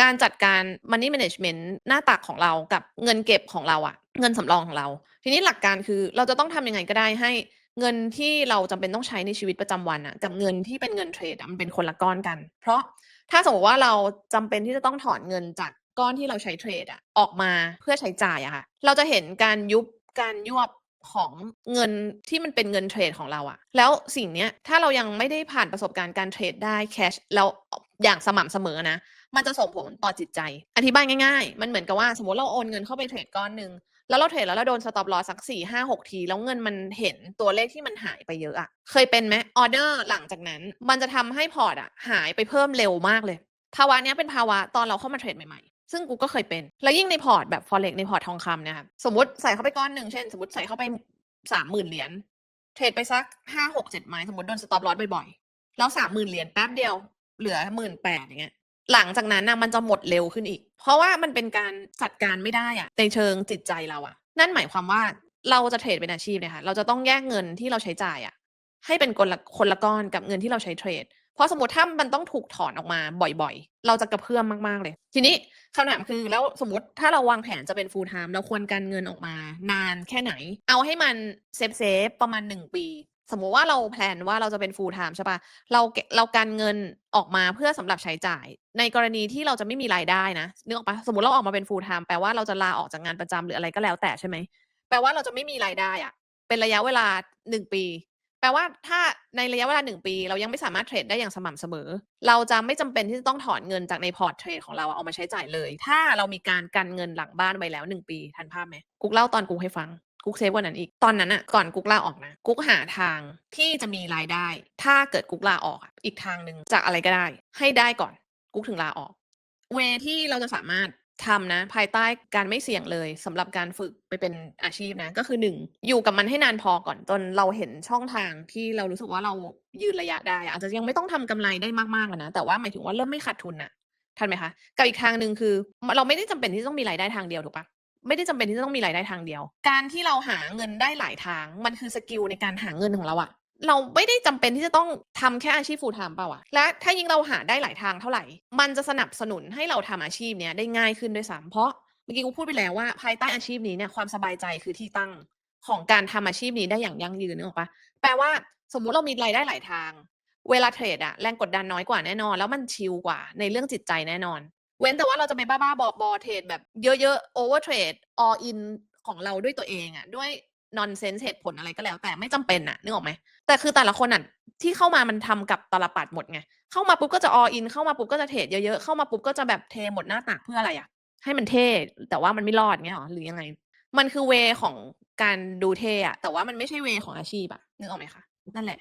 การจัดการ money management หน้าตักของเรากับเงินเก็บของเราอะเงินสำรองของเรา ทีนี้หลักการคือเราจะต้องทำยังไงก็ได้ให้เงินที่เราจำเป็นต้องใช้ในชีวิตประจำวันอะกับเงินที่เป็นเงินเทรดมันเป็นคนละก้อนกัน เพราะถ้าสมมติว่าเราจำเป็นที่จะต้องถอนเงินจากก้อนที่เราใช้เทรดอะออกมาเพื่อใช้จ่ายอะค่ะเราจะเห็นการยุบการยวบ ของเงินที่มันเป็นเงินเทรดของเราอะแล้วสิ่งเนี้ยถ้าเรายังไม่ได้ผ่านประสบการณ์การเทรดได้แคชแล้วอย่างสม่ำเสมอนะ มันจะส่งผลต่อจิตใจ อธิบายง่ายๆ มันเหมือนกับว่าสมมติเราโอนเงินเข้าไปเทรดก้อนหนึ่งแล้วเราเทรดแล้วเราโดนสต็อปลอสักสี่ห้าหกที แล้วเงินมันเห็นตัวเลขที่มันหายไปเยอะอะเคยเป็นไหมออเดอร์หลังจากนั้น มันจะทำให้พอร์ตอะหายไปเพิ่มเร็วมากเลย ภาวะนี้เป็นภาวะตอนเราเข้ามาเทรดใหม่ ซึ่งกูก็เคยเป็น แล้วยิ่งในพอร์ตแบบ forex ในพอร์ตทองคำเนี่ยครับสมมติใส่เข้าไปก้อนหนึ่งเช่น สมมติใส่เข้าไปสามหมื่นเหรียญเทรดไปสักห้าหกเจ็ดไม้สมมติโดนสต็อปลอสบ่อยๆแล้วสามหมื่นเหรียญแป๊บเดียวเหลือหมื่นแปดอย่างเงี้ยหลังจากนั้นนะมันจะหมดเร็วขึ้นอีก เพราะว่ามันเป็นการจัดการไม่ได้อะในเชิงจิตใจเราอะนั่นหมายความว่าเราจะเทรดเป็นอาชีพเนี่ยค่ะเราจะต้องแยกเงินที่เราใช้จ่ายอะให้เป็นคนละคนละก้อนกับเงินที่เราใช้เทรด เพราะสมมติถ้ามันต้องถูกถอนออกมาบ่อยๆ เราจะกระเพื่อมมากๆเลย ทีนี้คำถามคือแล้วสมมติถ้าเราวางแผนจะเป็น full time เราควรการเงินออกมา นานแค่ไหน เอาให้มันเซฟเซฟประมาณหนึ่งปี สมมุติว่าเราแพลนว่าเราจะเป็น full time ใช่ปะเราเราการเงินออกมาเพื่อสำหรับใช้จ่าย ในกรณีที่เราจะไม่มีรายได้นะนึกออกปะสมมติเราออกมาเป็น full time แปลว่าเราจะลาออกจากงานประจำหรืออะไรก็แล้วแต่ใช่ไหมแปลว่าเราจะไม่มีรายได้อะเป็นระยะเวลาหนึ่งปี แปลว่าถ้าในระยะเวลาหนึ่งปี เรายังไม่สามารถเทรดได้อย่างสม่ำเสมอ เราจะไม่จำเป็นที่จะต้องถอนเงินจากในพอร์ตเทรดของเราเอามาใช้จ่ายเลย ถ้าเรามีการกันเงินหลังบ้านไว้แล้วหนึ่งปีทันภาพไหมกุ๊กเล่าตอนกุ๊กให้ฟังกุ๊กเซฟกว่านั้นอีกตอนนั้นอะก่อนกุ๊กลาออกนะกุ๊กหาทางที่จะมีรายได้ ถ้าเกิดกุ๊กลาออกอีกทางหนึ่งจากอะไรก็ได้ ให้ได้ก่อนกุ๊กถึงลาออก เวที่เราจะสามารถ ทำนะ ภายใต้การไม่เสี่ยงเลยสำหรับการฝึกไปเป็นอาชีพนะ ก็คือหนึ่งอยู่กับมันให้นานพอก่อนจนเราเห็นช่องทางที่เรารู้สึกว่าเรายืนระยะได้อะอาจจะยังไม่ต้องทำกำไรได้มากๆอะนะแต่ว่าหมายถึงว่าเริ่มไม่ขาดทุนน่ะทันไหมคะกับอีกทางหนึ่งคือ เราไม่ได้จำเป็นที่ต้องมีรายได้ทางเดียวถูกปะไม่ได้จำเป็นที่จะต้องมีรายได้ทางเดียว การที่เราหาเงินได้หลายทางมันคือสกิลในการหาเงินของเราอะ เราไม่ได้จำเป็นที่จะต้องทำแค่อาชีพ full time เปล่าอะและถ้ายิ่งเราหาได้หลายทางเท่าไหร่ มันจะสนับสนุนให้เราทำอาชีพเนี้ยได้ง่ายขึ้นด้วยซ้ำเพราะเมื่อกี้กูพูดไปแล้วว่าภายใต้อาชีพนี้เนี่ยความสบายใจคือที่ตั้งของการทำอาชีพนี้ได้อย่างยั่งยืนนึกออกปะแปลว่าสมมุติเรามีรายได้หลายทาง เวลาเทรดอะแรงกดดันน้อยกว่าแน่นอน แล้วมันชิลกว่าในเรื่องจิตใจแน่นอน เว้นแต่ว่าเราจะไปบ้าๆบอๆเทรดแบบเยอะๆ over trade all in ของเราด้วยตัวเองอะด้วย nonsense เหตุผลอะไรก็แล้ว แต่ไม่จำเป็นอะนึกออกไหมแต่คือแต่ละคนอะที่เข้ามามันทำกับตลปัดหมดไงเข้ามาปุ๊บก็จะออินเข้ามาปุ๊บก็จะเทรดเยอะๆเข้ามาปุ๊บก็จะแบบเทหมดหน้าตักเพื่ออะไรอะให้มันเท่แต่ว่ามันไม่รอดเงี้ยหรอหรือยังไง มันคือเวของการดูเท่อะแต่ว่ามันไม่ใช่เวของอาชีพอะนึกออกไหมคะนั่นแหละ